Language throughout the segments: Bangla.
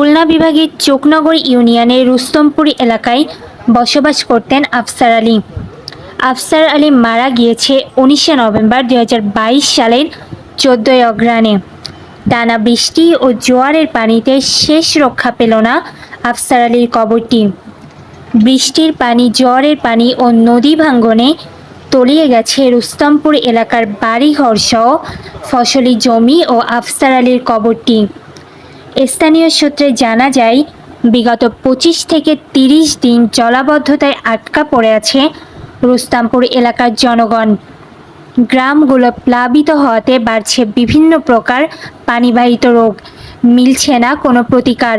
খুলনা বিভাগের চোকনগর ইউনিয়নের রুস্তমপুর এলাকায় বসবাস করতেন আফসার আলী। আফসার আলী মারা গিয়েছে উনিশে নভেম্বর দুই হাজার বাইশ সালের চোদ্দোই অগ্রাণে টানা বৃষ্টি ও জোয়ারের পানিতে শেষ রক্ষা পেল না আফসার আলীর কবরটি। বৃষ্টির পানি, জোয়ারের পানি ও নদী ভাঙ্গনে তলিয়ে গেছে রুস্তমপুর এলাকার বাড়িঘর সহ ফসলি জমি ও আফসার আলীর কবরটি। স্থানীয় সূত্রে জানা যায়, বিগত পঁচিশ থেকে তিরিশ দিন জলাবদ্ধতায় আটকা পড়ে আছে রুস্তামপুর এলাকার জনগণ। গ্রামগুলো প্লাবিত হওয়াতে বাড়ছে বিভিন্ন প্রকার পানিবাহিত রোগ। মিলছে না কোনো প্রতিকার।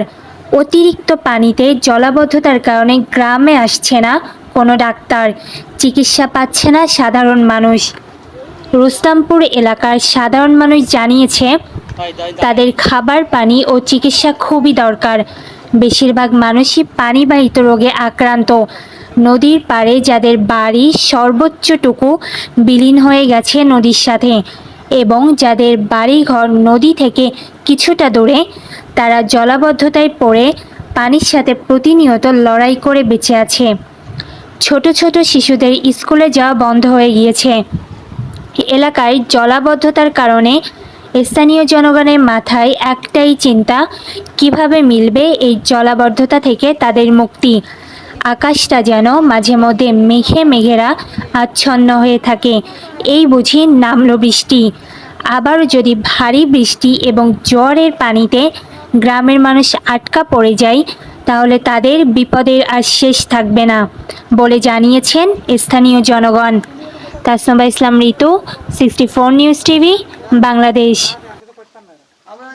অতিরিক্ত পানিতে জলাবদ্ধতার কারণে গ্রামে আসছে না কোনো ডাক্তার। চিকিৎসা পাচ্ছে না সাধারণ মানুষ। রুস্তামপুর এলাকার সাধারণ মানুষ জানিয়েছে তাদের খাবার, পানি ও চিকিৎসা খুবই দরকার। বেশিরভাগ মানুষই পানিবাহিত রোগে আক্রান্ত। নদীর পাড়ে যাদের বাড়ি সর্বোচ্চটুকু বিলীন হয়ে গেছে নদীর সাথে এবং যাদের বাড়িঘর নদী থেকে কিছুটা দূরে, তারা জলাবদ্ধতায় পড়ে পানির সাথে প্রতিনিয়ত লড়াই করে বেঁচে আছে। ছোট ছোট শিশুদের স্কুলে যাওয়া বন্ধ হয়ে গিয়েছে। এলাকায় জলাবদ্ধতার কারণে স্থানীয় জনগণের মাথায় একটাই চিন্তা, কীভাবে মিলবে এই জলাবদ্ধতা থেকে তাদের মুক্তি? আকাশটা যেন মাঝে মধ্যে মেঘে মেঘেরা আচ্ছন্ন হয়ে থাকে। এই বুঝি নামলো বৃষ্টি। আবারও যদি ভারী বৃষ্টি এবং জ্বরের পানিতে গ্রামের মানুষ আটকা পড়ে যায়, তাহলে তাদের বিপদের আর শেষ থাকবে না, বলে জানিয়েছেন স্থানীয় জনগণ। Tasnuba Islam Ritu sixty four news TV Bangladesh.